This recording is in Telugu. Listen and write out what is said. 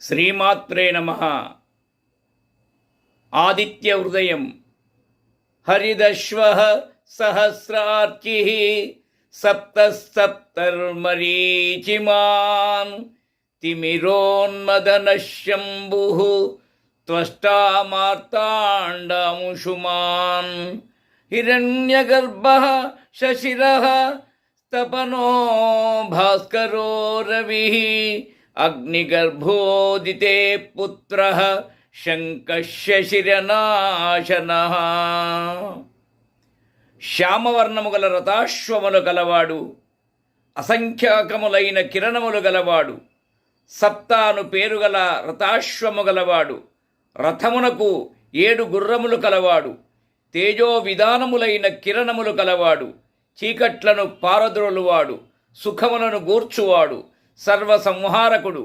శ్రీమాత్రే నమ. ఆదిత్య హృదయం. హరిదశ్వ సహస్రార్చి సప్తసప్తర్మరీచిమాన్ తిమిరోన్మదనశంభు త్వష్టామార్తాండముషుమాన్ హిరణ్యగర్భ శశిర. తపనో భాస్కరో రవి. అగ్నిగర్భోదితే పుత్ర శంకశశిరనాశన శ్యామవర్ణము గల రథాశ్వములు గలవాడు అసంఖ్యాకములైన కిరణములు గలవాడు సప్తాను పేరుగల రథాశ్వము గలవాడు రథమునకు ఏడు గుర్రములు కలవాడు తేజో విధానములైన కిరణములు కలవాడు చీకట్లను పారద్రోలువాడు సుఖములను గూర్చువాడు. సర్వ సంహారకుడు